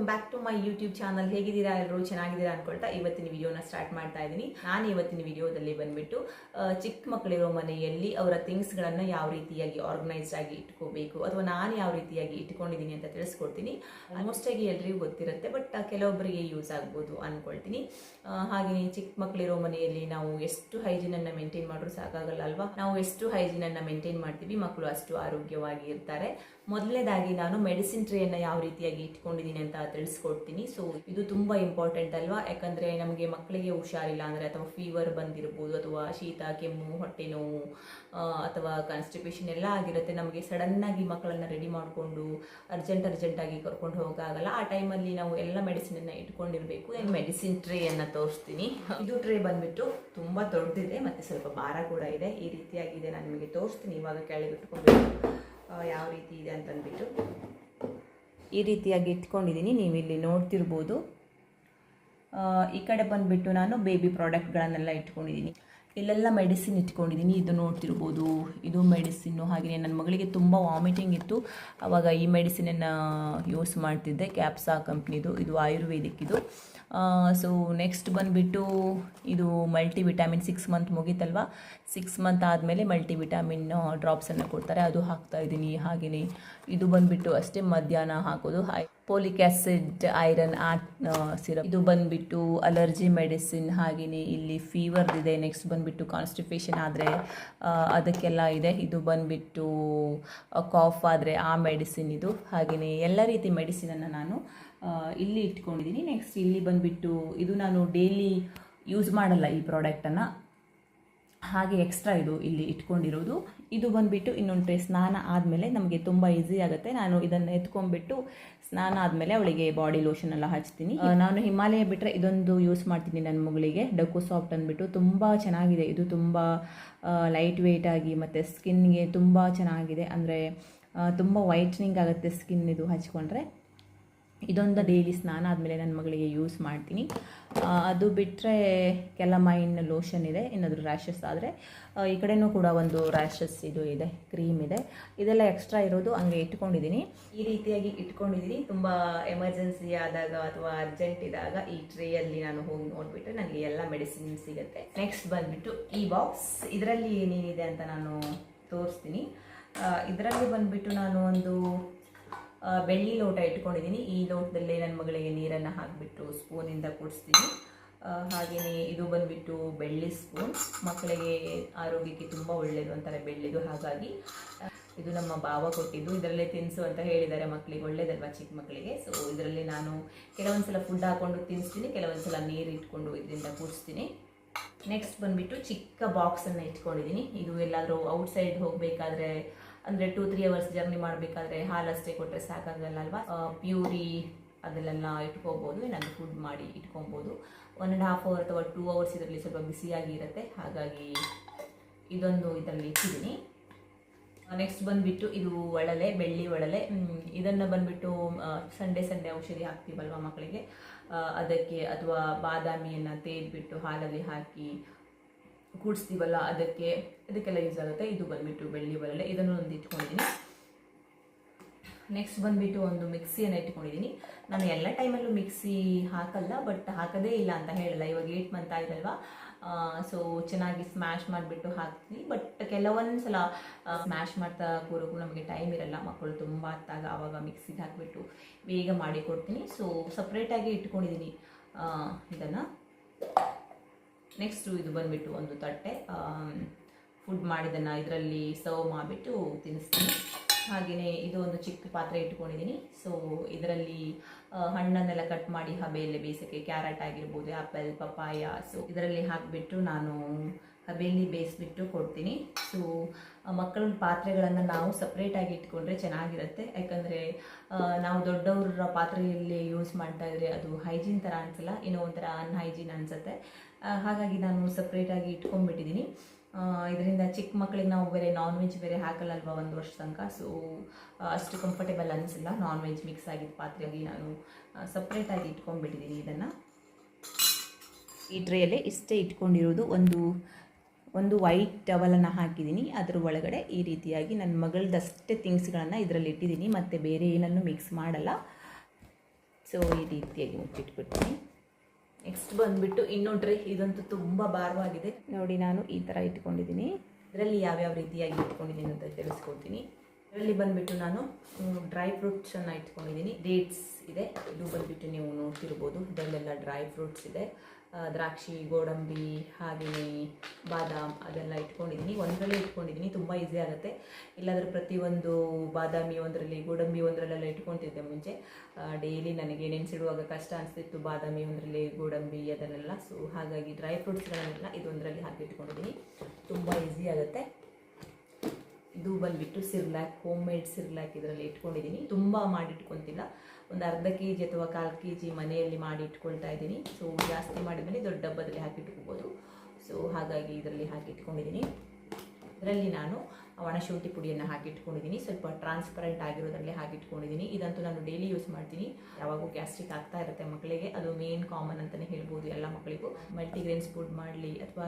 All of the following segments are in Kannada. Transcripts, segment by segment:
Welcome back to my YouTube channel ಹೇಗಿದ್ದೀರಾ ಎಲ್ಲರೂ? ಚೆನ್ನಾಗಿದ್ದೀರಾ ಅನ್ಕೊಳ್ತಾ ಇವತ್ತಿನ ವಿಡಿಯೋನ ಸ್ಟಾರ್ಟ್ ಮಾಡ್ತಾ ಇದ್ದೀನಿ. ನಾನು ಇವತ್ತಿನ ವಿಡಿಯೋದಲ್ಲಿ ಬಂದ್ಬಿಟ್ಟು ಚಿಕ್ಕ ಮಕ್ಕಳಿರೋ ಮನೆಯಲ್ಲಿ ಅವರ ಥಿಂಗ್ಸ್ಗಳನ್ನು ಯಾವ ರೀತಿಯಾಗಿ ಆರ್ಗನೈಸ್ಡ್ ಆಗಿ ಇಟ್ಕೋಬೇಕು ಅಥವಾ ನಾನು ಯಾವ ರೀತಿಯಾಗಿ ಇಟ್ಕೊಂಡಿದ್ದೀನಿ ಅಂತ ತಿಳಿಸ್ಕೊಡ್ತೀನಿ. ಆಲ್ಮೋಸ್ಟ್ ಆಗಿ ಎಲ್ರಿಗೂ ಗೊತ್ತಿರುತ್ತೆ ಬಟ್ ಕೆಲವೊಬ್ಬರಿಗೆ ಯೂಸ್ ಆಗ್ಬೋದು ಅನ್ಕೊಳ್ತೀನಿ. ಆ, ಹಾಗೆಯೇ ಚಿಕ್ಕ ಮಕ್ಕಳಿರೋ ಮನೆಯಲ್ಲಿ ನಾವು ಎಷ್ಟು ಹೈಜಿನನ್ನು ಮೇಂಟೈನ್ ಮಾಡಿದ್ರು ಸಾಕಾಗಲ್ಲ ಅಲ್ವಾ? ನಾವು ಎಷ್ಟು ಹೈಜಿನನ್ನು ಮೇಂಟೈನ್ ಮಾಡ್ತೀವಿ? ಮಕ್ಕಳು ಅಷ್ಟು ಆರೋಗ್ಯವಾಗಿ ಇರ್ತಾರೆ ಮೊದಲನೇದಾಗಿ ನಾನು ಮೆಡಿಸಿನ್ ಟ್ರೇಯನ್ನು ಯಾವ ರೀತಿಯಾಗಿ ಇಟ್ಕೊಂಡಿದ್ದೀನಿ ಅಂತ ತಿಳಿಸ್ಕೊಡ್ತೀನಿ. ಸೊ ಇದು ತುಂಬ ಇಂಪಾರ್ಟೆಂಟ್ ಅಲ್ವಾ? ಯಾಕಂದರೆ ನಮಗೆ ಮಕ್ಕಳಿಗೆ ಹುಷಾರಿಲ್ಲ ಅಂದರೆ ಅಥವಾ ಫೀವರ್ ಬಂದಿರ್ಬೋದು ಅಥವಾ ಶೀತ, ಕೆಮ್ಮು, ಹೊಟ್ಟೆ ನೋವು ಅಥವಾ ಕಾನ್ಸ್ಟಿಪೇಷನ್ ಎಲ್ಲ ಆಗಿರುತ್ತೆ. ನಮಗೆ ಸಡನ್ನಾಗಿ ಮಕ್ಕಳನ್ನು ರೆಡಿ ಮಾಡಿಕೊಂಡು ಅರ್ಜೆಂಟ್ ಅರ್ಜೆಂಟಾಗಿ ಕರ್ಕೊಂಡು ಹೋಗೋಕ್ಕಾಗಲ್ಲ ಆ ಟೈಮಲ್ಲಿ ನಾವು ಎಲ್ಲ ಮೆಡಿಸಿನನ್ನು ಇಟ್ಕೊಂಡಿರಬೇಕು. ಏನು ಮೆಡಿಸಿನ್ ಟ್ರೇಯನ್ನು ತೋರಿಸ್ತೀನಿ. ಇದು ಟ್ರೇ ಬಂದುಬಿಟ್ಟು ತುಂಬ ದೊಡ್ಡದಿದೆ, ಮತ್ತು ಸ್ವಲ್ಪ ಭಾರ ಕೂಡ ಇದೆ. ಈ ರೀತಿಯಾಗಿದೆ. ನಾನು ನಿಮಗೆ ತೋರಿಸ್ತೀನಿ. ಇವಾಗ ಕೆಳಗೆ ಯಾವ ರೀತಿ ಇದೆ ಅಂತಂದ್ಬಿಟ್ಟು ಈ ರೀತಿಯಾಗಿ ಇಟ್ಕೊಂಡಿದ್ದೀನಿ. ನೀವು ಇಲ್ಲಿ ನೋಡ್ತಿರ್ಬೋದು. ಈ ಕಡೆ ಬಂದುಬಿಟ್ಟು ನಾನು ಬೇಬಿ ಪ್ರಾಡಕ್ಟ್ಗಳನ್ನೆಲ್ಲ ಇಟ್ಕೊಂಡಿದ್ದೀನಿ. ಇಲ್ಲೆಲ್ಲ ಮೆಡಿಸಿನ್ ಇಟ್ಕೊಂಡಿದ್ದೀನಿ ಇದು ನೋಡ್ತಿರ್ಬೋದು, ಇದು ಮೆಡಿಸಿನ್ನು ಹಾಗೆಯೇ ನನ್ನ ಮಗಳಿಗೆ ತುಂಬ ವಾಮಿಟಿಂಗ್ ಇತ್ತು. ಆವಾಗ ಈ ಮೆಡಿಸಿನನ್ನು ಯೂಸ್ ಮಾಡ್ತಿದ್ದೆ ಕ್ಯಾಪ್ಸಾ ಕಂಪ್ನಿದು ಇದು ಆಯುರ್ವೇದಿಕ್ ಇದು ಸೊ ನೆಕ್ಸ್ಟ್ ಬಂದುಬಿಟ್ಟು ಇದು ಮಲ್ಟಿ ವಿಟಾಮಿನ್ ಸಿಕ್ಸ್ ಮಂತ್ ಮುಗೀತಲ್ವ? ಸಿಕ್ಸ್ ಮಂತ್ ಆದಮೇಲೆ ಮಲ್ಟಿ ವಿಟಾಮಿನ್ ಡ್ರಾಪ್ಸನ್ನು ಕೊಡ್ತಾರೆ. ಅದು ಹಾಕ್ತಾ ಇದ್ದೀನಿ ಹಾಗೆಯೇ ಇದು ಬಂದುಬಿಟ್ಟು ಅಷ್ಟೇ ಮಧ್ಯಾಹ್ನ ಹಾಕೋದು. ಹೈ ಪೋಲಿಕ್ ಆ್ಯಸಿಡ್ ಐರನ್ ಆ ಸಿರಪ್ ಇದು ಬಂದುಬಿಟ್ಟು ಅಲರ್ಜಿ ಮೆಡಿಸಿನ್ ಹಾಗೆಯೇ ಇಲ್ಲಿ ಫೀವರ್ ಇದೆ ನೆಕ್ಸ್ಟ್ ಬಂದುಬಿಟ್ಟು ಕಾನ್ಸ್ಟಿಪೇಷನ್ ಆದರೆ ಅದಕ್ಕೆಲ್ಲ ಇದೆ. ಇದು ಬಂದುಬಿಟ್ಟು ಕಾಫ್ ಆದರೆ ಆ ಮೆಡಿಸಿನ್ ಇದು. ಹಾಗೆಯೇ ಎಲ್ಲ ರೀತಿ ಮೆಡಿಸಿನನ್ನು ನಾನು ಇಲ್ಲಿ ಇಟ್ಕೊಂಡಿದ್ದೀನಿ. ನೆಕ್ಸ್ಟ್ ಇಲ್ಲಿ ಬಂದುಬಿಟ್ಟು ಇದು ನಾನು ಡೈಲಿ ಯೂಸ್ ಮಾಡಲ್ಲ ಈ ಪ್ರಾಡಕ್ಟನ್ನು ಹಾಗೆ ಎಕ್ಸ್ಟ್ರಾ ಇದು ಇಲ್ಲಿ ಇಟ್ಕೊಂಡಿರೋದು. ಇದು ಬಂದುಬಿಟ್ಟು ಇನ್ನೊಂದು ಟ್ರೇ ಸ್ನಾನ ಆದಮೇಲೆ ನಮಗೆ ತುಂಬ ಈಸಿ ಆಗುತ್ತೆ. ನಾನು ಇದನ್ನು ಎತ್ಕೊಂಡ್ಬಿಟ್ಟು ಸ್ನಾನ ಆದಮೇಲೆ ಅವಳಿಗೆ ಬಾಡಿ ಲೋಷನ್ ಎಲ್ಲ ಹಚ್ತೀನಿ. ನಾನು ಹಿಮಾಲಯ ಬಿಟ್ಟರೆ ಇದೊಂದು ಯೂಸ್ ಮಾಡ್ತೀನಿ ನನ್ನ ಮಗಳಿಗೆ. ಡಕ್ಕು ಸಾಫ್ಟ್ ಅಂದ್ಬಿಟ್ಟು ತುಂಬ ಚೆನ್ನಾಗಿದೆ. ಇದು ತುಂಬ ಲೈಟ್ ವೆಯ್ಟ್ ಆಗಿ ಮತ್ತು ಸ್ಕಿನ್ಗೆ ತುಂಬ ಚೆನ್ನಾಗಿದೆ. ಅಂದರೆ ತುಂಬ ವೈಟ್ನಿಂಗ್ ಆಗುತ್ತೆ ಸ್ಕಿನ್ ಇದು ಹಚ್ಕೊಂಡ್ರೆ. ಇದೊಂದು ಡೈಲಿ ಸ್ನಾನ ಆದಮೇಲೆ ನನ್ನ ಮಗಳಿಗೆ ಯೂಸ್ ಮಾಡ್ತೀನಿ. ಅದು ಬಿಟ್ಟರೆ ಕೆಲಮೈನ್ ಲೋಷನ್ ಇದೆ, ಏನಾದರೂ ರ್ಯಾಷಸ್ ಆದರೆ ಈ ಕಡೆನೂ ಕೂಡ ಒಂದು ರ್ಯಾಷಸ್ ಇದು ಇದೆ ಕ್ರೀಮ್ ಇದೆ. ಇದೆಲ್ಲ ಎಕ್ಸ್ಟ್ರಾ ಇರೋದು ಹಂಗೆ ಇಟ್ಕೊಂಡಿದ್ದೀನಿ ಈ ರೀತಿಯಾಗಿ ಇಟ್ಕೊಂಡಿದ್ದೀನಿ ತುಂಬ ಎಮರ್ಜೆನ್ಸಿ ಆದಾಗ ಅಥವಾ ಅರ್ಜೆಂಟ್ ಇದ್ದಾಗ ಈ ಟ್ರೇಯಲ್ಲಿ ನಾನು ಹೋಗಿ ನೋಡಿಬಿಟ್ರೆ ನನಗೆ ಎಲ್ಲ ಮೆಡಿಸಿನ್ ಸಿಗುತ್ತೆ. ನೆಕ್ಸ್ಟ್ ಬಂದುಬಿಟ್ಟು ಈ ಬಾಕ್ಸ್ ಇದರಲ್ಲಿ ಏನೇನಿದೆ ಅಂತ ನಾನು ತೋರಿಸ್ತೀನಿ. ಇದರಲ್ಲಿ ಬಂದುಬಿಟ್ಟು ನಾನು ಒಂದು ಬೆಳ್ಳಿ ಲೋಟ ಇಟ್ಕೊಂಡಿದ್ದೀನಿ. ಈ ಲೋಟದಲ್ಲೇ ನನ್ನ ಮಗಳಿಗೆ ನೀರನ್ನು ಹಾಕಿಬಿಟ್ಟು ಸ್ಪೂನಿಂದ ಕುಡಿಸ್ತೀನಿ. ಹಾಗೆಯೇ ಇದು ಬಂದುಬಿಟ್ಟು ಬೆಳ್ಳಿ ಸ್ಪೂನ್. ಮಕ್ಕಳಿಗೆ ಆರೋಗ್ಯಕ್ಕೆ ತುಂಬ ಒಳ್ಳೆಯದು ಅಂತಾರೆ ಬೆಳ್ಳಿದು. ಹಾಗಾಗಿ ಇದು ನಮ್ಮ ಭಾವ ಕೊಟ್ಟಿದ್ದು. ಇದರಲ್ಲೇ ತಿನ್ನಿಸು ಅಂತ ಹೇಳಿದ್ದಾರೆ ಮಕ್ಕಳಿಗೆ. ಒಳ್ಳೇದಲ್ವಾ ಚಿಕ್ಕ ಮಕ್ಕಳಿಗೆ? ಸೊ ಇದರಲ್ಲಿ ನಾನು ಕೆಲವೊಂದು ಸಲ ಫುಡ್ ಹಾಕ್ಕೊಂಡು ತಿನ್ನಿಸ್ತೀನಿ ಕೆಲವೊಂದು ಸಲ ನೀರು ಇಟ್ಕೊಂಡು ಇದರಿಂದ ಕುಡಿಸ್ತೀನಿ. ನೆಕ್ಸ್ಟ್ ಬಂದುಬಿಟ್ಟು ಚಿಕ್ಕ ಬಾಕ್ಸನ್ನು ಇಟ್ಕೊಂಡಿದ್ದೀನಿ ಇದು ಎಲ್ಲಾದರೂ ಔಟ್ಸೈಡ್ ಹೋಗಬೇಕಾದ್ರೆ, ಅಂದರೆ ಟೂ ತ್ರೀ ಅವರ್ಸ್ ಜರ್ನಿ ಮಾಡಬೇಕಾದ್ರೆ ಅಷ್ಟೇ ಕೊಟ್ಟರೆ ಸಾಕಾಗಲ್ಲ ಅಲ್ವಾ? ಪ್ಯೂರಿ ಅದನ್ನೆಲ್ಲ ಇಟ್ಕೋಬೋದು, ಏನಾದರೂ ಫುಡ್ ಮಾಡಿ ಇಟ್ಕೊಬೋದು. ಒನ್ ಆ್ಯಂಡ್ ಹಾಫ್ ಅವರ್ ಅಥವಾ ಟೂ ಅವರ್ಸ್ ಇದರಲ್ಲಿ ಸ್ವಲ್ಪ ಬಿಸಿಯಾಗಿ ಇರುತ್ತೆ. ಹಾಗಾಗಿ ಇದೊಂದು ಇದರಲ್ಲಿ ಇಟ್ಟಿದ್ದೀನಿ. ನೆಕ್ಸ್ಟ್ ಬಂದುಬಿಟ್ಟು ಇದು ಒಳಲೆ, ಬೆಳ್ಳಿ ಒಳಲೆ. ಇದನ್ನು ಬಂದುಬಿಟ್ಟು ಸಂಡೇ ಸಂಡೇ ಔಷಧಿ ಹಾಕ್ತೀವಲ್ವ ಮಕ್ಕಳಿಗೆ? ಅದಕ್ಕೆ ಅಥವಾ ಬಾದಾಮಿಯನ್ನು ತೇದ್ಬಿಟ್ಟು ಹಾಲಲ್ಲಿ ಹಾಕಿ ಕೂಡಿಸ್ತೀವಲ್ಲ, ಅದಕ್ಕೆ, ಅದಕ್ಕೆಲ್ಲ ಯೂಸ್ ಆಗುತ್ತೆ. ಇದು ಬಂದುಬಿಟ್ಟು ಬೆಳ್ಳಿ ಬರಲ್ಲ ಇದನ್ನು ಒಂದು ಇಟ್ಕೊಂಡಿದ್ದೀನಿ. ನೆಕ್ಸ್ಟ್ ಬಂದುಬಿಟ್ಟು ಒಂದು ಮಿಕ್ಸಿಯನ್ನು ಇಟ್ಕೊಂಡಿದ್ದೀನಿ. ನಾನು ಎಲ್ಲ ಟೈಮಲ್ಲೂ ಮಿಕ್ಸಿ ಹಾಕಲ್ಲ ಬಟ್ ಹಾಕೋದೇ ಇಲ್ಲ ಅಂತ ಹೇಳಲ್ಲ. ಇವಾಗ ಏಟ್ ಮಂತ್ ಆಯ್ತಲ್ವಾ? ಸೊ ಚೆನ್ನಾಗಿ ಸ್ಮ್ಯಾಶ್ ಮಾಡಿಬಿಟ್ಟು ಹಾಕ್ತೀನಿ. ಬಟ್ ಕೆಲವೊಂದು ಸಲ ಸ್ಮ್ಯಾಶ್ ಮಾಡ್ತಾ ಕೂರೋಕ್ಕೂ ನಮಗೆ ಟೈಮ್ ಇರಲ್ಲ. ಮಕ್ಕಳು ತುಂಬ ಹತ್ತಾಗ ಆವಾಗ ಮಿಕ್ಸಿಗೆ ಹಾಕಿಬಿಟ್ಟು ಬೇಗ ಮಾಡಿ ಕೊಡ್ತೀನಿ. ಸೊ ಸಪ್ರೇಟಾಗಿ ಇಟ್ಕೊಂಡಿದ್ದೀನಿ ಇದನ್ನು. ನೆಕ್ಸ್ಟು ಇದು ಬಂದುಬಿಟ್ಟು ಒಂದು ತಟ್ಟೆ. ಫುಡ್ ಮಾಡಿದ್ದನ್ನು ಇದರಲ್ಲಿ ಸರ್ವ್ ಮಾಡಿಬಿಟ್ಟು ತಿನ್ನಿಸ್ತೀನಿ. ಹಾಗೆಯೇ ಇದು ಒಂದು ಚಿಕ್ಕ ಪಾತ್ರೆ ಇಟ್ಕೊಂಡಿದ್ದೀನಿ. ಸೊ ಇದರಲ್ಲಿ ಹಣ್ಣನ್ನೆಲ್ಲ ಕಟ್ ಮಾಡಿ ಹಬೆಯಲ್ಲಿ ಬೇಯಿಸೋಕ್ಕೆ ಕ್ಯಾರೆಟ್ ಆಗಿರ್ಬೋದು ಆ್ಯಪಲ್ ಪಪಾಯ ಸೊ ಇದರಲ್ಲಿ ಹಾಕಿಬಿಟ್ಟು ನಾನು ಹಬೆಯಲ್ಲಿ ಬೇಯಿಸ್ಬಿಟ್ಟು ಕೊಡ್ತೀನಿ. ಸೊ ಮಕ್ಕಳ ಪಾತ್ರೆಗಳನ್ನು ನಾವು ಸಪ್ರೇಟಾಗಿ ಇಟ್ಕೊಂಡ್ರೆ ಚೆನ್ನಾಗಿರುತ್ತೆ. ಯಾಕಂದರೆ ನಾವು ದೊಡ್ಡವರ ಪಾತ್ರೆಯಲ್ಲಿ ಯೂಸ್ ಮಾಡ್ತಾ ಇದ್ರೆ ಅದು ಹೈಜೀನ್ ಥರ ಅನಿಸಲ್ಲ, ಏನೋ ಒಂಥರ ಅನ್ಹೈಜೀನ್ ಅನಿಸುತ್ತೆ. ಹಾಗಾಗಿ ನಾನು ಸಪ್ರೇಟಾಗಿ ಇಟ್ಕೊಂಡ್ಬಿಟ್ಟಿದ್ದೀನಿ. ಇದರಿಂದ ಚಿಕ್ಕ ಮಕ್ಕಳಿಗೆ ನಾವು ಬೇರೆ ನಾನ್ ವೆಜ್ ಬೇರೆ ಹಾಕಲ್ಲಲ್ವ ಒಂದು ವರ್ಷ ತನಕ? ಸೊ ಅಷ್ಟು ಕಂಫರ್ಟೇಬಲ್ ಅನಿಸಿಲ್ಲ. ನಾನ್ ವೆಜ್ ಮಿಕ್ಸ್ ಆಗಿದ್ದ ಪಾತ್ರೆಯಾಗಿ ನಾನು ಸಪ್ರೇಟಾಗಿ ಇಟ್ಕೊಂಡ್ಬಿಟ್ಟಿದ್ದೀನಿ ಇದನ್ನು. ಈ ಟ್ರೇಯಲ್ಲೇ ಇಷ್ಟೇ ಇಟ್ಕೊಂಡಿರೋದು. ಒಂದು ಒಂದು ವೈಟ್ ಟವಲನ್ನು ಹಾಕಿದ್ದೀನಿ ಅದರ ಒಳಗಡೆ ಈ ರೀತಿಯಾಗಿ ನನ್ನ ಮಗಳದಷ್ಟೇ ಥಿಂಗ್ಸ್ಗಳನ್ನು ಇದರಲ್ಲಿ ಇಟ್ಟಿದ್ದೀನಿ ಮತ್ತು ಬೇರೆ ಏನನ್ನು ಮಿಕ್ಸ್ ಮಾಡಲ್ಲ. ಸೊ ಈ ರೀತಿಯಾಗಿ ಮುಚ್ಚಿಟ್ಬಿಡ್ತೀನಿ. ನೆಕ್ಸ್ಟ್ ಬಂದುಬಿಟ್ಟು ಇನ್ನೊಂಡ್ರೆ ಇದಂತೂ ತುಂಬ ಭಾರವಾಗಿದೆ. ನೋಡಿ ನಾನು ಈ ಥರ ಇಟ್ಕೊಂಡಿದ್ದೀನಿ. ಇದರಲ್ಲಿ ಯಾವ್ಯಾವ ರೀತಿಯಾಗಿ ಇಟ್ಕೊಂಡಿದ್ದೀನಿ ಅಂತ ತಿಳಿಸ್ಕೊಡ್ತೀನಿ. ಇದರಲ್ಲಿ ಬಂದುಬಿಟ್ಟು ನಾನು ಡ್ರೈ ಫ್ರೂಟ್ಸನ್ನು ಇಟ್ಕೊಂಡಿದ್ದೀನಿ. ಡೇಟ್ಸ್ ಇದೆ. ಇದು ಬಂದುಬಿಟ್ಟು ನೀವು ನೋಡ್ತಿರ್ಬೋದು. ಇದರಲ್ಲೆಲ್ಲ ಡ್ರೈ ಫ್ರೂಟ್ಸ್ ಇದೆ. ದ್ರಾಕ್ಷಿ, ಗೋಡಂಬಿ ಹಾಗೆಯೇ ಬಾದಾಮ್ ಅದೆಲ್ಲ ಇಟ್ಕೊಂಡಿದ್ದೀನಿ. ಒಂದರಲ್ಲೇ ಇಟ್ಕೊಂಡಿದ್ದೀನಿ. ತುಂಬ ಈಸಿ ಆಗುತ್ತೆ. ಇಲ್ಲಾಂದರೆ ಪ್ರತಿಯೊಂದು ಬಾದಾಮಿ ಒಂದರಲ್ಲಿ, ಗೋಡಂಬಿ ಒಂದರಲ್ಲೆಲ್ಲ ಇಟ್ಕೊತಿದ್ದೆ ಮುಂಚೆ. ಡೈಲಿ ನನಗೆ ನೆನೆಸಿಡುವಾಗ ಕಷ್ಟ ಅನಿಸ್ತಿತ್ತು ಬಾದಾಮಿ ಒಂದರಲ್ಲಿ, ಗೋಡಂಬಿ ಅದನ್ನೆಲ್ಲ. ಸೊ ಹಾಗಾಗಿ ಡ್ರೈ ಫ್ರೂಟ್ಸ್ಗಳನ್ನೆಲ್ಲ ಇದೊಂದರಲ್ಲಿ ಹಾಕಿ ಇಟ್ಕೊಂಡಿದ್ದೀನಿ. ತುಂಬ ಈಸಿ ಆಗುತ್ತೆ. ಇದು ಬಂದುಬಿಟ್ಟು ಸಿರ್ಲಾಕ್ ಹೋಮ್ ಮೇಡ್ ಸಿರ್ಲಾಕ್ ಇದರಲ್ಲಿ ಇಟ್ಕೊಂಡಿದ್ದೀನಿ. ತುಂಬ ಮಾಡಿಟ್ಕೊತಿಲ್ಲ. ಒಂದು ಅರ್ಧ ಕೆ ಜಿ ಅಥವಾ ಕಾಲು ಕೆ ಜಿ ಮನೆಯಲ್ಲಿ ಮಾಡಿ ಇಟ್ಕೊಳ್ತಾ ಇದ್ದೀನಿ. ಸೊ ಜಾಸ್ತಿ ಮಾಡಿದ್ಮೇಲೆ ದೊಡ್ಡ ಡಬ್ಬದಲ್ಲಿ ಹಾಕಿಟ್ಕೋಬೋದು ಸೊ ಹಾಗಾಗಿ ಇದರಲ್ಲಿ ಹಾಕಿಟ್ಕೊಂಡಿದ್ದೀನಿ ಇದರಲ್ಲಿ ನಾನು ಒಣಶುಂಠಿ ಪುಡಿಯನ್ನು ಹಾಕಿಟ್ಕೊಂಡಿದ್ದೀನಿ ಸ್ವಲ್ಪ ಟ್ರಾನ್ಸ್ಪರೆಂಟ್ ಆಗಿರೋದ್ರಲ್ಲಿ ಹಾಕಿಟ್ಕೊಂಡಿದ್ದೀನಿ ಇದಂತೂ ನಾನು ಡೈಲಿ ಯೂಸ್ ಮಾಡ್ತೀನಿ. ಯಾವಾಗೂ ಗ್ಯಾಸ್ಟ್ರಿಕ್ ಆಗ್ತಾ ಇರುತ್ತೆ ಮಕ್ಕಳಿಗೆ. ಅದು ಮೇನ್ ಕಾಮನ್ ಅಂತಲೇ ಹೇಳ್ಬೋದು ಎಲ್ಲ ಮಕ್ಕಳಿಗೂ. ಮಲ್ಟಿಗ್ರೇನ್ಸ್ ಫುಡ್ ಮಾಡಲಿ ಅಥವಾ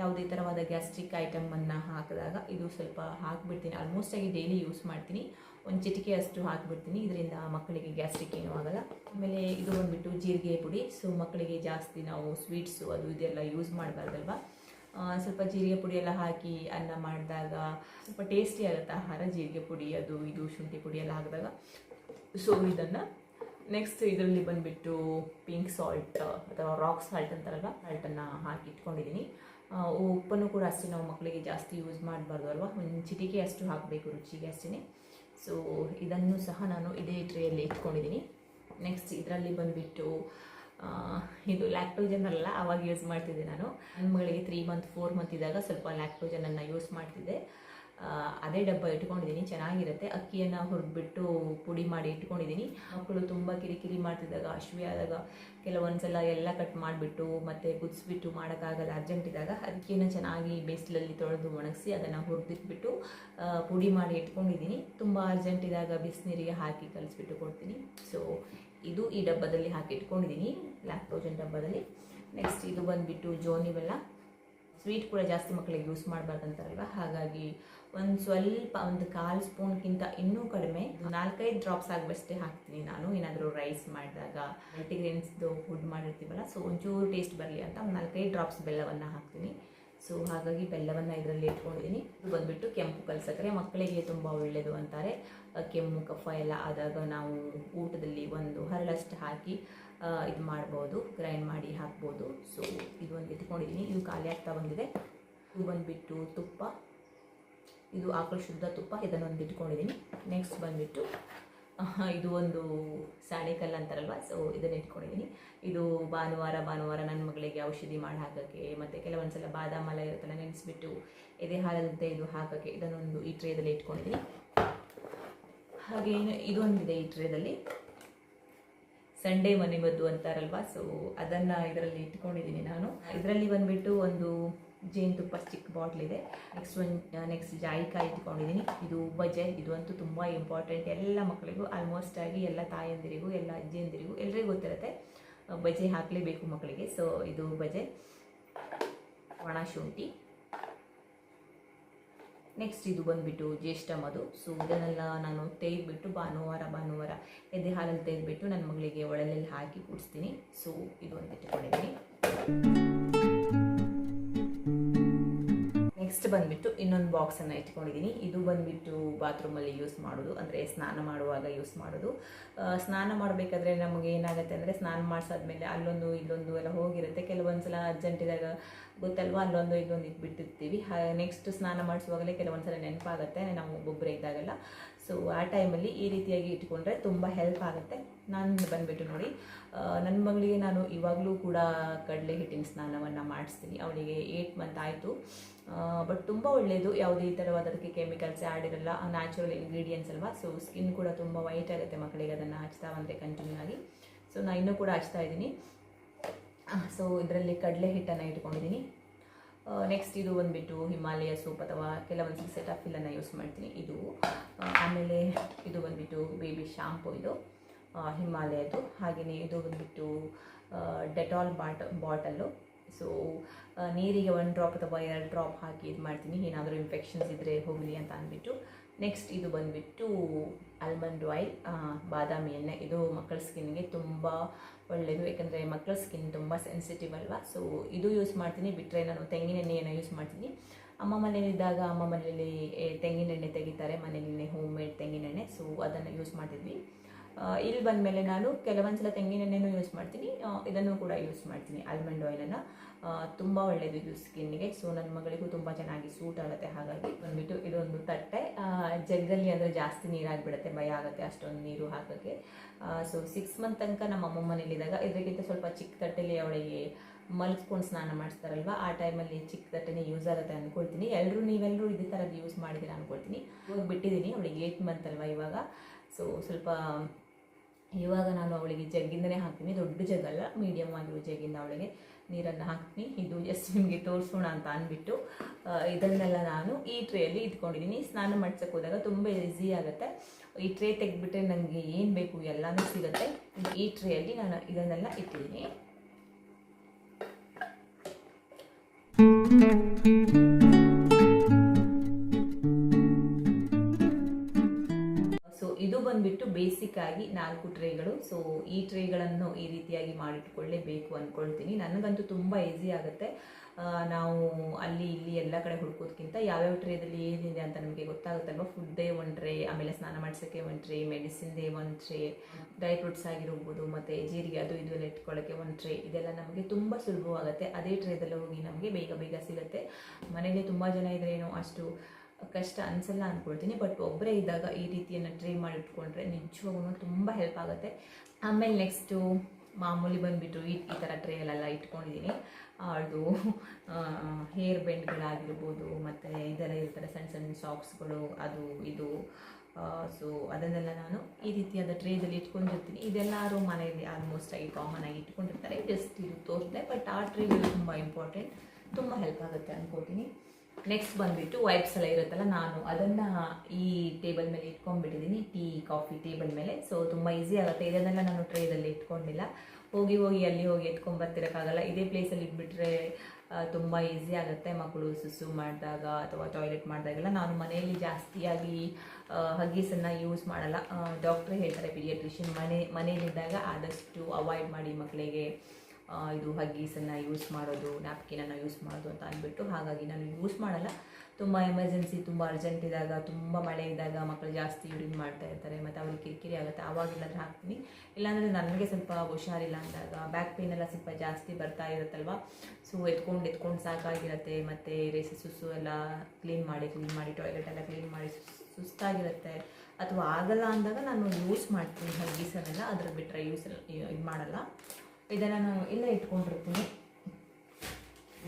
ಯಾವುದೇ ಥರವಾದ ಗ್ಯಾಸ್ಟ್ರಿಕ್ ಐಟಮನ್ನು ಹಾಕಿದಾಗ ಇದು ಸ್ವಲ್ಪ ಹಾಕಿಬಿಡ್ತೀನಿ. ಆಲ್ಮೋಸ್ಟ್ ಆಗಿ ಡೈಲಿ ಯೂಸ್ ಮಾಡ್ತೀನಿ. ಒಂದು ಚಿಟಿಕೆ ಅಷ್ಟು ಹಾಕಿಬಿಡ್ತೀನಿ. ಇದರಿಂದ ಮಕ್ಕಳಿಗೆ ಗ್ಯಾಸ್ಟ್ರಿಕ್ ಏನೂ ಆಗಲ್ಲ. ಆಮೇಲೆ ಇದು ಬಂದುಬಿಟ್ಟು ಜೀರಿಗೆ ಪುಡಿ. ಸೊ ಮಕ್ಕಳಿಗೆ ಜಾಸ್ತಿ ನಾವು ಸ್ವೀಟ್ಸು ಅದು ಇದೆಲ್ಲ ಯೂಸ್ ಮಾಡಬಾರ್ದಲ್ವ? ಸ್ವಲ್ಪ ಜೀರಿಗೆ ಪುಡಿ ಎಲ್ಲ ಹಾಕಿ ಅನ್ನ ಮಾಡಿದಾಗ ಸ್ವಲ್ಪ ಟೇಸ್ಟಿ ಆಗುತ್ತೆ ಆಹಾರ, ಜೀರಿಗೆ ಪುಡಿ, ಅದು ಇದು, ಶುಂಠಿ ಪುಡಿ ಎಲ್ಲ ಹಾಕಿದಾಗ. ಸೊ ಇದನ್ನು ನೆಕ್ಸ್ಟ್ ಇದರಲ್ಲಿ ಬಂದುಬಿಟ್ಟು ಪಿಂಕ್ ಸಾಲ್ಟ್ ಅಥವಾ ರಾಕ್ ಸಾಲ್ಟ್ ಅಂತಾರಲ್ವ? ಸಾಲ್ಟನ್ನು ಹಾಕಿ ಇಟ್ಕೊಂಡಿದ್ದೀನಿ. ಉಪ್ಪನ್ನು ಕೂಡ ಅಷ್ಟೇ ನಾವು ಮಕ್ಕಳಿಗೆ ಜಾಸ್ತಿ ಯೂಸ್ ಮಾಡಬಾರ್ದು ಅಲ್ವಾ? ಒಂದು ಚಿಟಿಕೆ ಅಷ್ಟು ಹಾಕಬೇಕು ರುಚಿಗೆ ಅಷ್ಟೇ ಸೊ ಇದನ್ನು ಸಹ ನಾನು ಇದೇ ಟ್ರೇಯಲ್ಲಿ ಇಟ್ಕೊಂಡಿದ್ದೀನಿ. ನೆಕ್ಸ್ಟ್ ಇದರಲ್ಲಿ ಬಂದುಬಿಟ್ಟು ಇದು ಲ್ಯಾಕ್ಟೋಜನ್ ಅಲ್ಲ, ಅವಾಗ ಯೂಸ್ ಮಾಡ್ತಿದ್ದೆ ನಾನು. ನನ್ನ ಮಗಳಿಗೆ ತ್ರೀ ಮಂತ್ ಫೋರ್ ಮಂತ್ ಇದ್ದಾಗ ಸ್ವಲ್ಪ ಲ್ಯಾಕ್ಟೋಜನನ್ನು ಯೂಸ್ ಮಾಡ್ತಿದ್ದೆ. ಅದೇ ಡಬ್ಬ ಇಟ್ಕೊಂಡಿದ್ದೀನಿ, ಚೆನ್ನಾಗಿರುತ್ತೆ. ಅಕ್ಕಿಯನ್ನು ಹುರಿದ್ಬಿಟ್ಟು ಪುಡಿ ಮಾಡಿ ಇಟ್ಕೊಂಡಿದ್ದೀನಿ. ಮಕ್ಕಳು ತುಂಬ ಕಿರಿಕಿರಿ ಮಾಡ್ತಿದ್ದಾಗ, ಅಶ್ವಿ ಆದಾಗ ಕೆಲವೊಂದ್ಸಲ ಎಲ್ಲ ಕಟ್ ಮಾಡಿಬಿಟ್ಟು ಮತ್ತು ಕುದಿಸ್ಬಿಟ್ಟು ಮಾಡೋಕ್ಕಾಗಲ್ಲ ಅರ್ಜೆಂಟ್ ಇದ್ದಾಗ, ಅಕ್ಕಿಯನ್ನು ಚೆನ್ನಾಗಿ ಬೇಸಿಲಲ್ಲಿ ತೊಳೆದು ಒಣಗಿಸಿ ಅದನ್ನು ಹುರಿದಿಟ್ಬಿಟ್ಟು ಪುಡಿ ಮಾಡಿ ಇಟ್ಕೊಂಡಿದ್ದೀನಿ. ತುಂಬ ಅರ್ಜೆಂಟ್ ಇದ್ದಾಗ ಬಿಸಿನೀರಿಗೆ ಹಾಕಿ ಕಲಿಸ್ಬಿಟ್ಟು ಕೊಡ್ತೀನಿ. ಸೊ ಇದು ಈ ಡಬ್ಬದಲ್ಲಿ ಹಾಕಿ ಇಟ್ಕೊಂಡಿದ್ದೀನಿ, ಲ್ಯಾಕ್ಟೋಜನ್ ಡಬ್ಬದಲ್ಲಿ. ನೆಕ್ಸ್ಟ್ ಇದು ಬಂದುಬಿಟ್ಟು ಜೋನಿ ಬೆಲ್ಲ. ಸ್ವೀಟ್ ಕೂಡ ಜಾಸ್ತಿ ಮಕ್ಕಳಿಗೆ ಯೂಸ್ ಮಾಡಬಾರ್ದಂತಾರಲ್ವ? ಹಾಗಾಗಿ ಒಂದು ಸ್ವಲ್ಪ ಒಂದು ಕಾಲು ಸ್ಪೂನ್ಗಿಂತ ಇನ್ನೂ ಕಡಿಮೆ ನಾಲ್ಕೈದು ಡ್ರಾಪ್ಸ್ ಆಗಬಷ್ಟೇ ಹಾಕ್ತೀನಿ ನಾನು. ಏನಾದರೂ ರೈಸ್ ಮಾಡಿದಾಗ ಮಲ್ಟಿಗ್ರೇನ್ಸ್ದು ಫುಡ್ ಮಾಡಿರ್ತೀವಲ್ಲ ಸೊ ಒಂಚೂರು ಟೇಸ್ಟ್ ಬರಲಿ ಅಂತ ಒಂದು ನಾಲ್ಕೈದು ಡ್ರಾಪ್ಸ್ ಬೆಲ್ಲವನ್ನು ಹಾಕ್ತೀನಿ. ಸೊ ಹಾಗಾಗಿ ಬೆಲ್ಲವನ್ನು ಇದರಲ್ಲಿ ಇಟ್ಕೊಂಡಿದ್ದೀನಿ ಇದು ಬಂದುಬಿಟ್ಟು ಕೆಂಪು ಕಲಸಕ್ಕರೆ. ಮಕ್ಕಳಿಗೆ ತುಂಬ ಒಳ್ಳೆಯದು ಅಂತಾರೆ. ಕೆಮ್ಮು, ಕಫ ಎಲ್ಲ ಆದಾಗ ನಾವು ಊಟದಲ್ಲಿ ಒಂದು ಹರಳಷ್ಟು ಹಾಕಿ ಇದು ಮಾಡ್ಬೋದು ಗ್ರೈಂಡ್ ಮಾಡಿ ಹಾಕ್ಬೋದು. ಸೊ ಇದು ಒಂದು ಇಟ್ಕೊಂಡಿದ್ದೀನಿ ಇದು ಖಾಲಿ ಆಗ್ತಾ ಬಂದಿದೆ. ಇದು ಬಂದುಬಿಟ್ಟು ತುಪ್ಪ. ಇದು ಆಕಳ ಶುದ್ಧ ತುಪ್ಪ. ಇದನ್ನೊಂದು ಇಟ್ಕೊಂಡಿದ್ದೀನಿ ನೆಕ್ಸ್ಟ್ ಬಂದುಬಿಟ್ಟು ಇದು ಒಂದು ಸಾಣೆಕಲ್ಲು ಅಂತಾರಲ್ವ? ಸೊ ಇದನ್ನು ಇಟ್ಕೊಂಡಿದ್ದೀನಿ ಇದು ಭಾನುವಾರ ಭಾನುವಾರ ನನ್ನ ಮಗಳಿಗೆ ಔಷಧಿ ಮಾಡಿ ಹಾಕೋಕ್ಕೆ, ಮತ್ತು ಕೆಲವೊಂದು ಸಲ ಬಾದಾಮ್ ಎಲ್ಲ ಇರುತ್ತಲ್ಲ, ನೆನೆಸ್ಬಿಟ್ಟು ಎದೆ ಹಾಲದಂತೆ ಇದು ಹಾಕೋಕ್ಕೆ ಇದನ್ನೊಂದು ಈ ಟ್ರೇದಲ್ಲಿ ಇಟ್ಕೊಂಡಿದ್ದೀನಿ ಹಾಗೆ ಇದೊಂದಿದೆ ಈ ಟ್ರೇದಲ್ಲಿ ಸಂಡೇ ಮನೆ ಮದ್ದು ಅಂತಾರಲ್ವಾ? ಸೊ ಅದನ್ನ ಇದರಲ್ಲಿ ಇಟ್ಕೊಂಡಿದ್ದೀನಿ ನಾನು. ಇದರಲ್ಲಿ ಬಂದುಬಿಟ್ಟು ಒಂದು ಜೇನುತುಪ್ಪ ಚಿಕ್ಕ ಬಾಟ್ಲ್ ಇದೆ. ನೆಕ್ಸ್ಟ್ ಒನ್ ನೆಕ್ಸ್ಟ್ ಜಾಯಿಕಾಯಿ ಇಟ್ಕೊಂಡಿದ್ದೀನಿ. ಇದು ಬಜೆ. ಇದು ಅಂತೂ ತುಂಬ ಇಂಪಾರ್ಟೆಂಟ್ ಎಲ್ಲ ಮಕ್ಕಳಿಗೂ ಆಲ್ಮೋಸ್ಟ್ ಆಗಿ ಎಲ್ಲ ತಾಯಂದಿರಿಗೂ, ಎಲ್ಲ ಅಜ್ಜಿಯಂದಿರಿಗೂ ಎಲ್ಲರಿಗೂ ಗೊತ್ತಿರುತ್ತೆ. ಬಜೆ ಹಾಕಲೇಬೇಕು ಮಕ್ಕಳಿಗೆ. ಸೊ ಇದು ಬಜೆ. ಒಣ ಶುಂಠಿ. ನೆಕ್ಸ್ಟ್ ಇದು ಬಂದ್ಬಿಟ್ಟು ಜ್ಯೇಷ್ಠ ಮದು ಸೊ ಇದನ್ನೆಲ್ಲ ನಾನು ತೆಗೆದುಬಿಟ್ಟು ಭಾನುವಾರ ಭಾನುವಾರ ಹಾಲಲ್ಲಿ ತೆಗೆದುಬಿಟ್ಟು ನನ್ನ ಮಗಳಿಗೆ ಒಳಲಲ್ಲಿ ಹಾಕಿ ಕುಡಿಸ್ತೀನಿ. ಸೊ ಇದು ಒಂದು ಇಟ್ಕೊಂಡಿದ್ದೀನಿ. ನೆಕ್ಸ್ಟ್ ಬಂದುಬಿಟ್ಟು ಇನ್ನೊಂದು ಬಾಕ್ಸನ್ನು ಇಟ್ಕೊಂಡಿದ್ದೀನಿ. ಇದು ಬಂದುಬಿಟ್ಟು ಬಾತ್ರೂಮಲ್ಲಿ ಯೂಸ್ ಮಾಡೋದು. ಅಂದರೆ ಸ್ನಾನ ಮಾಡುವಾಗ ಯೂಸ್ ಮಾಡೋದು. ಸ್ನಾನ ಮಾಡಬೇಕಾದ್ರೆ ನಮಗೆ ಏನಾಗುತ್ತೆ ಅಂದರೆ ಸ್ನಾನ ಮಾಡಿಸಾದ್ಮೇಲೆ ಅಲ್ಲೊಂದು ಇಲ್ಲೊಂದು ಎಲ್ಲ ಹೋಗಿರುತ್ತೆ. ಕೆಲವೊಂದು ಸಲ ಅರ್ಜೆಂಟ್ ಇದ್ದಾಗ ಗೊತ್ತಲ್ವಾ? ಅಲ್ಲೊಂದು ಇಲ್ಲೊಂದು ಇಟ್ಬಿಟ್ಟಿರ್ತೀವಿ ನೆಕ್ಸ್ಟ್ ಸ್ನಾನ ಮಾಡಿಸುವಾಗಲೇ ಕೆಲವೊಂದು ಸಲ ನೆನಪಾಗುತ್ತೆ. ನಾವು ಒಬ್ಬೊಬ್ಬರೇ ಇದ್ದಾಗೆಲ್ಲ. ಸೊ ಆ ಟೈಮಲ್ಲಿ ಈ ರೀತಿಯಾಗಿ ಇಟ್ಕೊಂಡ್ರೆ ತುಂಬ ಹೆಲ್ಪ್ ಆಗುತ್ತೆ. ನಾನು ಬಂದುಬಿಟ್ಟು ನೋಡಿ ನನ್ನ ಮಗಳಿಗೆ ನಾನು ಇವಾಗಲೂ ಕೂಡ ಕಡಲೆ ಹಿಟ್ಟಿನ ಸ್ನಾನವನ್ನು ಮಾಡಿಸ್ತೀನಿ. ಅವಳಿಗೆ ಏಯ್ಟ್ ಮಂತ್ ಆಯಿತು. ಬಟ್ ತುಂಬ ಒಳ್ಳೆಯದು ಯಾವುದೇ ಥರವಾದ ಅದಕ್ಕೆ ಕೆಮಿಕಲ್ಸ್ ಆ್ಯಡ್ ಇರಲ್ಲ. ನ್ಯಾಚುರಲ್ ಇಂಗ್ರೀಡಿಯೆಂಟ್ಸ್ ಅಲ್ವಾ? ಸೊ ಸ್ಕಿನ್ ಕೂಡ ತುಂಬ ವೈಟ್ ಆಗುತ್ತೆ ಮಕ್ಕಳಿಗೆ ಅದನ್ನು ಹಚ್ತಾ ಬಂದರೆ ಕಂಟಿನ್ಯೂ ಆಗಿ. ಸೊ ನಾನು ಇನ್ನೂ ಕೂಡ ಹಚ್ತಾ ಇದ್ದೀನಿ. ಸೊ ಇದರಲ್ಲಿ ಕಡಲೆ ಹಿಟ್ಟನ್ನು ಇಟ್ಕೊಂಡಿದ್ದೀನಿ. ನೆಕ್ಸ್ಟ್ ಇದು ಬಂದುಬಿಟ್ಟು ಹಿಮಾಲಯ ಸೋಪ್ ಅಥವಾ ಕೆಲವೊಂದು ಸೆಟಫಿಲನ್ನು ಯೂಸ್ ಮಾಡ್ತೀನಿ. ಇದು ಆಮೇಲೆ ಇದು ಬಂದುಬಿಟ್ಟು ಬೇಬಿ ಶಾಂಪು ಇದು ಹಿಮಾಲಯದ್ದು ಹಾಗೆಯೇ ಇದು ಬಂದುಬಿಟ್ಟು ಡೆಟಾಲ್ ಬಾಟ್ ಬಾಟಲ್ಲು ಸೊ ನೀರಿಗೆ ಒಂದು ಡ್ರಾಪ್ ಅಥವಾ ಎರಡು ಡ್ರಾಪ್ ಹಾಕಿ ಇದು ಮಾಡ್ತೀನಿ ಏನಾದರೂ ಇನ್ಫೆಕ್ಷನ್ಸ್ ಇದ್ದರೆ ಹೋಗಲಿ ಅಂತ ಅಂದ್ಬಿಟ್ಟು ನೆಕ್ಸ್ಟ್ ಇದು ಬಂದುಬಿಟ್ಟು ಆಲ್ಮಂಡ್ ಆಯಿಲ್ ಬಾದಾಮಿ ಎಣ್ಣೆ. ಇದು ಮಕ್ಕಳ ಸ್ಕಿನ್ಗೆ ತುಂಬ ಒಳ್ಳೆಯದು ಯಾಕಂದರೆ ಮಕ್ಕಳ ಸ್ಕಿನ್ ತುಂಬ ಸೆನ್ಸಿಟಿವ್ ಅಲ್ವಾ? ಸೊ ಇದು ಯೂಸ್ ಮಾಡ್ತೀನಿ. ಬಿಟ್ಟರೆ ನಾನು ತೆಂಗಿನ ಎಣ್ಣೆಯನ್ನು ಯೂಸ್ ಮಾಡ್ತೀನಿ. ಅಮ್ಮ ಮನೇಲಿದ್ದಾಗ ಅಮ್ಮ ಮನೆಯಲ್ಲಿ ತೆಂಗಿನೆಣ್ಣೆ ತೆಗಿತಾರೆ. ಮನೆಯಲ್ಲೇ ಹೋಮ್ ಮೇಡ್ ತೆಂಗಿನೆಣ್ಣೆ ಸೊ ಅದನ್ನು ಯೂಸ್ ಮಾಡ್ತಿದ್ವಿ. ಇಲ್ಲಿ ಬಂದಮೇಲೆ ನಾನು ಕೆಲವೊಂದು ಸಲ ತೆಂಗಿನ ಎಣ್ಣೆನೂ ಯೂಸ್ ಮಾಡ್ತೀನಿ ಇದನ್ನು ಕೂಡ ಯೂಸ್ ಮಾಡ್ತೀನಿ. ಆಲ್ಮಂಡ್ ಆಯಿಲನ್ನು ತುಂಬ ಒಳ್ಳೆಯದು ಇದು ಸ್ಕಿನ್ನಿಗೆ ಸೊ ನನ್ನ ಮಗಳಿಗೂ ತುಂಬ ಚೆನ್ನಾಗಿ ಸೂಟ್ ಆಗುತ್ತೆ. ಹಾಗಾಗಿ ಬಂದ್ಬಿಟ್ಟು ಇದೊಂದು ತಟ್ಟೆ. ಜಗ್ಗಲ್ಲಿ ಅಂದರೆ ಜಾಸ್ತಿ ನೀರಾಗಿಬಿಡುತ್ತೆ. ಭಯ ಆಗುತ್ತೆ ಅಷ್ಟೊಂದು ನೀರು ಹಾಕೋಕ್ಕೆ. ಸೊ ಸಿಕ್ಸ್ ಮಂತ್ ತನಕ ನಮ್ಮ ಅಮ್ಮ ಮನೇಲಿದ್ದಾಗ ಇದಕ್ಕಿಂತ ಸ್ವಲ್ಪ ಚಿಕ್ಕ ತಟ್ಟೆಲಿ ಅವಳಿಗೆ ಮಲ್ಸ್ಕೊಂಡು ಸ್ನಾನ ಮಾಡಿಸ್ತಾರಲ್ವ? ಆ ಟೈಮಲ್ಲಿ ಚಿಕ್ಕ ತಟ್ಟೆನೇ ಯೂಸ್ ಆಗುತ್ತೆ ಅಂದ್ಕೊಳ್ತೀನಿ ಎಲ್ಲರೂ ನೀವೆಲ್ಲರೂ ಇದೇ ಥರದ್ದು ಯೂಸ್ ಮಾಡಿದ್ದೀರಾ ಅಂದ್ಕೊಳ್ತೀನಿ ಹೋಗಿ ಬಿಟ್ಟಿದ್ದೀನಿ ಅವಳಿಗೆ ಏಯ್ಟ್ ಮಂತ್ ಅಲ್ವಾ ಇವಾಗ. ಸೊ ಸ್ವಲ್ಪ ಇವಾಗ ನಾನು ಅವಳಿಗೆ ಜಗ್ಗಿಂದನೇ ಹಾಕ್ತೀನಿ, ದೊಡ್ಡ ಜಗ್ಗಲ್ಲ ಮೀಡಿಯಮ್ ಆಗಿರೋ ಜಗ್ಗಿಂದ ಅವಳಿಗೆ ನೀರನ್ನು ಹಾಕ್ತೀನಿ. ಇದು ಜಸ್ಟ್ ನಿಮಗೆ ತೋರಿಸೋಣ ಅಂತ ಅಂದ್ಬಿಟ್ಟು ಇದನ್ನೆಲ್ಲ ನಾನು ಈ ಟ್ರೇಯಲ್ಲಿ ಇಟ್ಕೊಂಡಿದ್ದೀನಿ. ಸ್ನಾನ ಮಾಡ್ಸಕ್ಕೆ ಹೋದಾಗ ತುಂಬ ಈಸಿ ಆಗುತ್ತೆ. ಈ ಟ್ರೇ ತೆಗೆದ್ಬಿಟ್ರೆ ನನಗೆ ಏನು ಬೇಕು ಎಲ್ಲನೂ ಸಿಗುತ್ತೆ. ಈ ಟ್ರೇಯಲ್ಲಿ ನಾನು ಇದನ್ನೆಲ್ಲ ಇಟ್ಟಿದ್ದೀನಿ. ನಾಲ್ಕು ಟ್ರೇಗಳು. ಸೊ ಈ ಟ್ರೇಗಳನ್ನು ಈ ರೀತಿಯಾಗಿ ಮಾಡಿಟ್ಕೊಳ್ಳೇಬೇಕು ಅಂದ್ಕೊಳ್ತೀನಿ ನನಗಂತೂ ತುಂಬ ಈಸಿ ಆಗುತ್ತೆ. ನಾವು ಅಲ್ಲಿ ಇಲ್ಲಿ ಎಲ್ಲ ಕಡೆ ಹುಡ್ಕೋದ್ಕಿಂತ ಯಾವ್ಯಾವ ಟ್ರೇದಲ್ಲಿ ಏನಿದೆ ಅಂತ ನಮಗೆ ಗೊತ್ತಾಗುತ್ತಲ್ವ? ಫುಡ್ಡೇ ಒಂದು ಟ್ರೇ, ಆಮೇಲೆ ಸ್ನಾನ ಮಾಡಿಸೋಕ್ಕೆ ಒಂದು ಟ್ರೇ, ಮೆಡಿಸಿನ್ದೇ ಒಂದು ಟ್ರೇ ಡ್ರೈ ಫ್ರೂಟ್ಸ್ ಆಗಿರ್ಬೋದು, ಮತ್ತು ಜೀರಿಗೆ ಅದು ಇದು ಎಲ್ಲ ಇಟ್ಕೊಳ್ಳೋಕ್ಕೆ ಒಂದು ಟ್ರೇ, ಇದೆಲ್ಲ ನಮಗೆ ತುಂಬ ಸುಲಭವಾಗುತ್ತೆ. ಅದೇ ಟ್ರೇದಲ್ಲಿ ಹೋಗಿ ನಮಗೆ ಬೇಗ ಬೇಗ ಸಿಗುತ್ತೆ. ಮನೆಯಲ್ಲಿ ತುಂಬ ಜನ ಇದ್ರೇನು ಅಷ್ಟು ಕಷ್ಟ ಅನಿಸಲ್ಲ ಅಂದ್ಕೊಳ್ತೀನಿ ಬಟ್ ಒಬ್ಬರೇ ಇದ್ದಾಗ ಈ ರೀತಿಯನ್ನು ಟ್ರೈ ಮಾಡಿಟ್ಕೊಂಡ್ರೆ ನಿಜವಾಗೂ ತುಂಬ ಹೆಲ್ಪ್ ಆಗುತ್ತೆ. ಆಮೇಲೆ ನೆಕ್ಸ್ಟು ಮಾಮೂಲಿ ಬಂದುಬಿಟ್ಟು ಈ ಈ ಥರ ಟ್ರೇಯಲ್ಲೆಲ್ಲ ಇಟ್ಕೊಂಡಿದ್ದೀನಿ ಅದು ಹೇರ್ ಬೆಂಡ್ಗಳಾಗಿರ್ಬೋದು ಮತ್ತು ಇದೆಲ್ಲ ಇರ್ತಾರೆ ಸಣ್ಣ ಸಣ್ಣ ಸಾಕ್ಸ್ಗಳು ಅದು, ಇದು ಸೊ ಅದನ್ನೆಲ್ಲ ನಾನು ಈ ರೀತಿಯಾದ ಟ್ರೇದಲ್ಲಿ ಇಟ್ಕೊಂಡಿರ್ತೀನಿ. ಇದೆಲ್ಲರೂ ಮನೆಯಲ್ಲಿ ಆಲ್ಮೋಸ್ಟ್ ಆಗಿ ಕಾಮನ್ ಆಗಿ ಇಟ್ಕೊಂಡಿರ್ತಾರೆ. ಜಸ್ಟ್ ಇದು ತೋರಿಸಿದೆ ಬಟ್ ಆ ಟ್ರೇಗಳು ತುಂಬ ಇಂಪಾರ್ಟೆಂಟ್ ತುಂಬ ಹೆಲ್ಪ್ ಆಗುತ್ತೆ ಅನ್ಕೋತೀನಿ ನೆಕ್ಸ್ಟ್ ಬಂದುಬಿಟ್ಟು ವೈಪ್ಸ್ ಎಲ್ಲ ಇರುತ್ತಲ್ಲ, ನಾನು ಅದನ್ನು ಈ ಟೇಬಲ್ ಮೇಲೆ ಇಟ್ಕೊಂಡ್ಬಿಟ್ಟಿದ್ದೀನಿ ಟೀ ಕಾಫಿ ಟೇಬಲ್ ಮೇಲೆ. ಸೊ ತುಂಬ ಈಸಿ ಆಗುತ್ತೆ. ಇದನ್ನೆಲ್ಲ ನಾನು ಟ್ರೇದಲ್ಲಿ ಇಟ್ಕೊಂಡಿಲ್ಲ. ಹೋಗಿ ಹೋಗಿ ಅಲ್ಲಿ ಹೋಗಿ ಎತ್ಕೊಂಡು ಬರ್ತಿರೋಕ್ಕಾಗಲ್ಲ. ಇದೇ ಪ್ಲೇಸಲ್ಲಿ ಇಟ್ಬಿಟ್ರೆ ತುಂಬ ಈಸಿ ಆಗುತ್ತೆ. ಮಕ್ಕಳು ಸುಸು ಮಾಡಿದಾಗ ಅಥವಾ ಟಾಯ್ಲೆಟ್ ಮಾಡಿದಾಗೆಲ್ಲ ನಾನು ಮನೆಯಲ್ಲಿ ಜಾಸ್ತಿಯಾಗಿ ಹಗ್ಗೀಸನ್ನು ಯೂಸ್ ಮಾಡಲ್ಲ. ಡಾಕ್ಟ್ರೇ ಹೇಳ್ತಾರೆ ಪೀಡಿಯಾಟ್ರಿಷಿಯನ್ ಮನೆ, ಮನೆಯಲ್ಲಿದ್ದಾಗ ಆದಷ್ಟು ಅವಾಯ್ಡ್ ಮಾಡಿ ಮಕ್ಕಳಿಗೆ. ಇದು ಹಗ್ಗೀಸನ್ನು ಯೂಸ್ ಮಾಡೋದು ನ್ಯಾಪ್ಕಿನನ್ನು ಯೂಸ್ ಮಾಡೋದು ಅಂತ ಅಂದ್ಬಿಟ್ಟು ಹಾಗಾಗಿ ನಾನು ಯೂಸ್ ಮಾಡಲ್ಲ. ತುಂಬ ಎಮರ್ಜೆನ್ಸಿ ತುಂಬ ಅರ್ಜೆಂಟ್ ಇದ್ದಾಗ, ತುಂಬ ಮಳೆ ಇದ್ದಾಗ ಮಕ್ಕಳು ಜಾಸ್ತಿ ಯೂರಿನ್ ಮಾಡ್ತಾ ಇರ್ತಾರೆ. ಮತ್ತು ಅವ್ರಿಗೆ ಕಿರಿಕಿರಿ ಆಗುತ್ತೆ. ಆವಾಗಿಲ್ಲಾದ್ರೆ ಹಾಕ್ತೀನಿ. ಇಲ್ಲಾಂದರೆ ನನಗೆ ಸ್ವಲ್ಪ ಹುಷಾರಿಲ್ಲ ಅಂದಾಗ ಬ್ಯಾಕ್ ಪೇನ್ ಎಲ್ಲ ಸ್ವಲ್ಪ ಜಾಸ್ತಿ ಬರ್ತಾ ಇರುತ್ತಲ್ವ? ಸೊ ಎತ್ಕೊಂಡು ಎತ್ಕೊಂಡು ಸಾಕಾಗಿರುತ್ತೆ. ಮತ್ತು ರೇಸಿ ಸುಸ್ಸು ಎಲ್ಲ ಕ್ಲೀನ್ ಮಾಡಿ ಕ್ಲೀನ್ ಮಾಡಿ ಟಾಯ್ಲೆಟ್ ಎಲ್ಲ ಕ್ಲೀನ್ ಮಾಡಿ ಸುಸ್- ಸುಸ್ತಾಗಿರುತ್ತೆ. ಅಥವಾ ಆಗಲ್ಲ ಅಂದಾಗ ನಾನು ಯೂಸ್ ಮಾಡ್ತೀನಿ. ಹಗ್ಗೀಸನ್ನೆಲ್ಲ ಅದ್ರ ಬಿಟ್ಟರೆ ಯೂಸ್ ಇದು ಮಾಡಲ್ಲ. ಇದನ್ನು ನಾನು ಇಲ್ಲೇ ಇಟ್ಕೊಂಡಿರ್ತೀನಿ.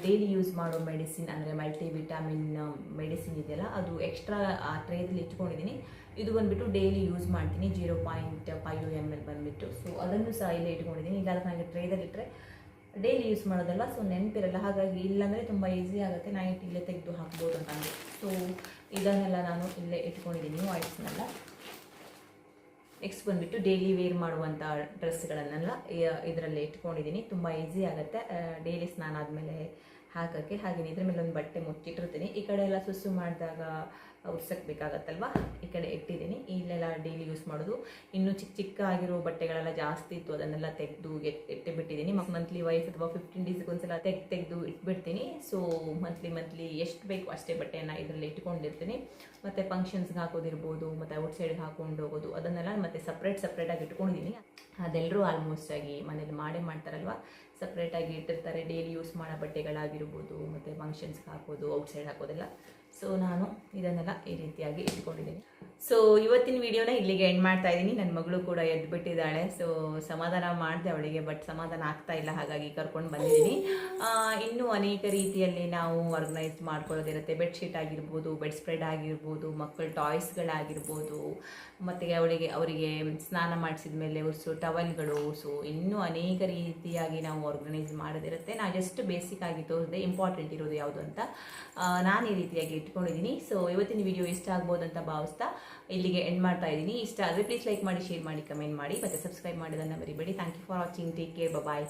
ಡೈಲಿ ಯೂಸ್ ಮಾಡೋ ಮೆಡಿಸಿನ್ ಅಂದರೆ ಮಲ್ಟಿ ವಿಟಾಮಿನ್ ಮೆಡಿಸಿನ್ ಇದೆಯಲ್ಲ, ಅದು ಎಕ್ಸ್ಟ್ರಾ ಆ ಟ್ರೇದಲ್ಲಿ ಇಟ್ಕೊಂಡಿದ್ದೀನಿ. ಇದು ಬಂದುಬಿಟ್ಟು ಡೈಲಿ ಯೂಸ್ ಮಾಡ್ತೀನಿ zero point five M L ಬಂದುಬಿಟ್ಟು. ಸೊ ಅದನ್ನು ಸಹ ಇಲ್ಲೇ ಇಟ್ಕೊಂಡಿದ್ದೀನಿ. ಈಗ ಅದಕ್ಕೆ ನನಗೆ ಟ್ರೇದಲ್ಲಿ ಇಟ್ಟರೆ ಡೈಲಿ ಯೂಸ್ ಮಾಡೋದಲ್ಲ ಸೊ ನೆನಪಿರಲ್ಲ. ಹಾಗಾಗಿ ಇಲ್ಲಾಂದರೆ ತುಂಬ ಈಸಿ ಆಗುತ್ತೆ. ನೈಟ್ ಇಲ್ಲೇ ತೆಗೆದು ಹಾಕ್ಬೋದು ಅಂತ ಸೊ ಇದನ್ನೆಲ್ಲ ನಾನು ಇಲ್ಲೇ ಇಟ್ಕೊಂಡಿದ್ದೀನಿ ವೈಟ್ಸ್ನೆಲ್ಲ ನೆಕ್ಸ್ಟ್ ಬಂದುಬಿಟ್ಟು ಡೈಲಿ ವೇರ್ ಮಾಡುವಂಥ ಡ್ರೆಸ್ಗಳನ್ನೆಲ್ಲ ಇದರಲ್ಲಿ ಇಟ್ಕೊಂಡಿದ್ದೀನಿ. ತುಂಬ ಈಸಿ ಆಗುತ್ತೆ. ಡೈಲಿ ಸ್ನಾನ ಆದಮೇಲೆ ಹಾಕೋಕ್ಕೆ. ಹಾಗೆ ಇದ್ರ ಮೇಲೆ ಒಂದು ಬಟ್ಟೆ ಮುಚ್ಚಿಟ್ಟಿರ್ತೀನಿ. ಈ ಕಡೆ ಎಲ್ಲ ಸುಸು ಮಾಡಿದಾಗ ಉರ್ಸಕ್ಕೆ ಬೇಕಾಗತ್ತಲ್ವ ಈ ಕಡೆ ಇಟ್ಟಿದ್ದೀನಿ. ಇಲ್ಲೆಲ್ಲ ಡೈಲಿ ಯೂಸ್ ಮಾಡೋದು. ಇನ್ನು ಚಿಕ್ಕ ಚಿಕ್ಕ ಆಗಿರೋ ಬಟ್ಟೆಗಳೆಲ್ಲ ಜಾಸ್ತಿ ಇತ್ತು. ಅದನ್ನೆಲ್ಲ ತೆಗೆದು ಇಟ್ಟು ಬಿಟ್ಟಿದ್ದೀನಿ. ಮತ್ತು ಮಂತ್ಲಿ ವೈಸ್ ಅಥವಾ ಫಿಫ್ಟೀನ್ ಡೇಸ್ಗೆ ಒಂದ್ಸಲ ತೆಗ್, ತೆಗೆದು ಇಟ್ಬಿಡ್ತೀನಿ. ಸೊ ಮಂತ್ಲಿ ಮಂತ್ಲಿ ಎಷ್ಟು ಬೇಕು ಅಷ್ಟೇ ಬಟ್ಟೆಯನ್ನು ಇದರಲ್ಲಿ ಇಟ್ಕೊಂಡಿರ್ತೀನಿ. ಮತ್ತು ಫಂಕ್ಷನ್ಸ್ಗೆ ಹಾಕೋದಿರ್ಬೋದು, ಮತ್ತು ಔಟ್ಸೈಡ್ಗೆ ಹಾಕೊಂಡು ಹೋಗೋದು, ಅದನ್ನೆಲ್ಲ ಮತ್ತೆ ಸಪ್ರೇಟ್ ಸಪ್ರೇಟಾಗಿ ಇಟ್ಕೊಂಡಿದ್ದೀನಿ. ಅದೆಲ್ಲರೂ ಆಲ್ಮೋಸ್ಟ್ ಆಗಿ ಮನೇಲಿ ಮಾಡೇ ಮಾಡ್ತಾರಲ್ವ? ಸಪ್ರೇಟಾಗಿ ಇಟ್ಟಿರ್ತಾರೆ. ಡೈಲಿ ಯೂಸ್ ಮಾಡೋ ಬಟ್ಟೆಗಳಾಗಿರ್ಬೋದು, ಮತ್ತು ಫಂಕ್ಷನ್ಸ್ಗೆ ಹಾಕೋದು ಔಟ್ಸೈಡ್ ಹಾಕೋದೆಲ್ಲ. ಸೊ ನಾನು ಇದನ್ನೆಲ್ಲ ಈ ರೀತಿಯಾಗಿ ಇಟ್ಕೊಂಡಿದ್ದೀನಿ. ಸೊ ಇವತ್ತಿನ ವಿಡಿಯೋನ ಇಲ್ಲಿಗೆ ಎಂಡ್ ಮಾಡ್ತಾ ಇದ್ದೀನಿ. ನನ್ನ ಮಗಳು ಕೂಡ ಎದ್ದು ಬಿಟ್ಟಿದ್ದಾಳೆ ಸೊ ಸಮಾಧಾನ ಮಾಡಿದೆ ಅವಳಿಗೆ ಬಟ್ ಸಮಾಧಾನ ಆಗ್ತಾ ಇಲ್ಲ. ಹಾಗಾಗಿ ಕರ್ಕೊಂಡು ಬಂದಿದ್ದೀನಿ. ಇನ್ನೂ ಅನೇಕ ರೀತಿಯಲ್ಲಿ ನಾವು ಆರ್ಗನೈಸ್ ಮಾಡ್ಕೊಳ್ಳೋದಿರುತ್ತೆ. ಬೆಡ್ಶೀಟ್ ಆಗಿರ್ಬೋದು ಬೆಡ್ ಸ್ಪ್ರೆಡ್ ಆಗಿರ್ಬೋದು, ಮಕ್ಕಳ ಟಾಯ್ಸ್ಗಳಾಗಿರ್ಬೋದು ಮತ್ತು ಅವಳಿಗೆ, ಅವರಿಗೆ ಸ್ನಾನ ಮಾಡಿಸಿದ ಮೇಲೆ ಉರ್ಸು ಟವಲ್ಗಳು ಸೊ ಇನ್ನೂ ಅನೇಕ ರೀತಿಯಾಗಿ ನಾವು ಆರ್ಗನೈಸ್ ಮಾಡೋದಿರುತ್ತೆ. ನಾ ಜಸ್ಟ್ ಬೇಸಿಕ್ ಆಗಿ ತೋರಿಸಿದೆ ಇಂಪಾರ್ಟೆಂಟ್ ಇರೋದು ಯಾವುದು ಅಂತ ನಾನು ಈ ರೀತಿಯಾಗಿ ಇಟ್ಕೊಂಡಿದ್ದೀನಿ. ಸೊ ಇವತ್ತಿನ ವಿಡಿಯೋ ಇಷ್ಟ ಆಗ್ಬೋದು ಅಂತ ಭಾವಿಸ್ತಾ ಇಲ್ಲಿಗೆ ಎಂಡ್ ಮಾಡ್ತಾ ಇದ್ದೀನಿ. ಇಷ್ಟ ಆದರೆ ಪ್ಲೀಸ್ ಲೈಕ್ ಮಾಡಿ ಶೇರ್ ಮಾಡಿ ಕಮೆಂಟ್ ಮಾಡಿ. ಮತ್ತು ಸಬ್ಸ್ಕ್ರೈಬ್ ಮಾಡೋದನ್ನು ಮರಿಬೇಡಿ. Thank you for watching take care bye